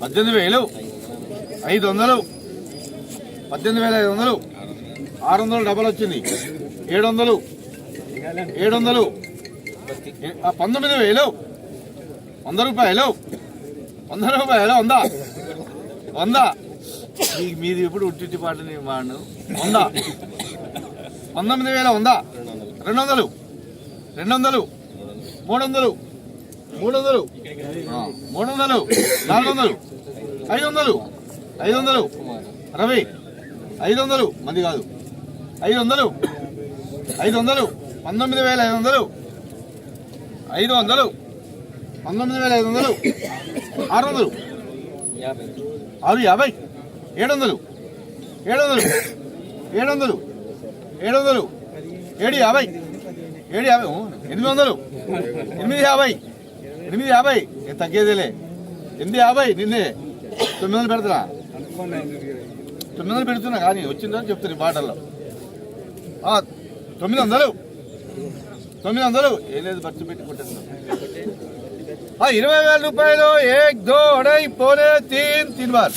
పద్దెనిమిది వేలు ఐదు వందలు పద్దెనిమిది వేల ఐదు వందలు ఆరు వందలు డబల్ వచ్చింది. ఏడు వందలు ఏడు వందలు పంతొమ్మిది వేలు వంద రూపాయలు వంద రూపాయలు వందా వందా. మీది ఇప్పుడు ఉట్టి పాటని వాడు వందా. పంతొమ్మిది వేల వందా. రెండు వందలు రెండు వందలు మూడు వందలు మూడు వందలు మూడు వందలు నాలుగు వందలు ఐదు వందలు ఐదు వందలు రవి ఐదు వందలు మంది కాదు. ఐదు వందలు ఐదు వందలు పంతొమ్మిది వేల ఐదు వందలు ఐదు వందలు పంతొమ్మిది వేల ఐదు వందలు ఆరు వందలు ఆరు యాభై. ఏడు వందలు ఏడు వందలు ఏడు వందలు ఏడు వందలు ఏడు యాభై. ఏడు యాభై. ఎనిమిది వందలు. ఎనిమిది యాభై. ఎనిమిది యాభై. ఏ తగ్గేదేలే. ఎనిమిది యాభై నిన్నే. తొమ్మిది వందలు పెడతా తొమ్మిది వందలు పెడుతున్నా కానీ వచ్చిందని చెప్తాను మాటల్లో. ఆ, తొమ్మిది వందలు. తొమ్మిది వందలు. ఏం లేదు ఖర్చు పెట్టి కొట్టేస్తున్నాం ఆ, ఇరవై వేల రూపాయలు ఏక్ దో అడై పోనే తీన్ తీన్ బార్.